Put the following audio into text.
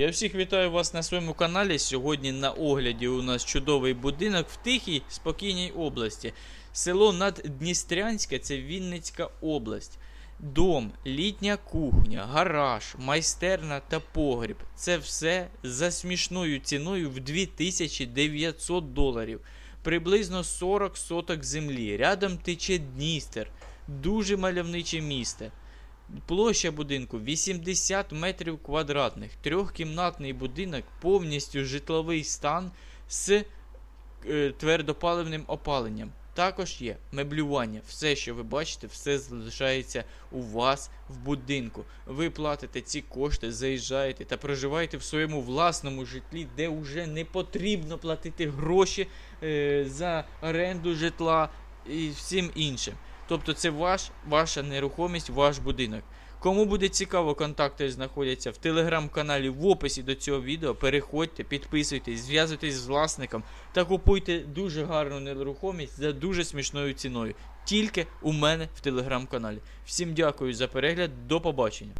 Я всіх вітаю вас на своєму каналі. Сьогодні на огляді у нас чудовий будинок в тихій, спокійній області. Село Наддністрянське це Вінницька область. Дом, літня кухня, гараж, майстерна та погріб. Це все за смішною ціною в 2900 доларів. Приблизно 40 соток землі. Рядом тече Дністер. Дуже мальовниче місце. Площа будинку 80 метрів квадратних, трьохкімнатний будинок, повністю житловий стан з е, твердопаливним опаленням. Також є меблювання. Все, що ви бачите, все залишається у вас в будинку. Ви платите ці кошти, заїжджаєте та проживаєте в своєму власному житлі, де вже не потрібно платити гроші е, за оренду житла і всім іншим. Тобто це ваш, ваша нерухомість, ваш будинок. Кому буде цікаво, контакти знаходяться в телеграм-каналі в описі до цього відео. Переходьте, підписуйтесь, зв'язуйтесь з власником та купуйте дуже гарну нерухомість за дуже смішною ціною. Тільки у мене в телеграм-каналі. Всім дякую за перегляд, до побачення.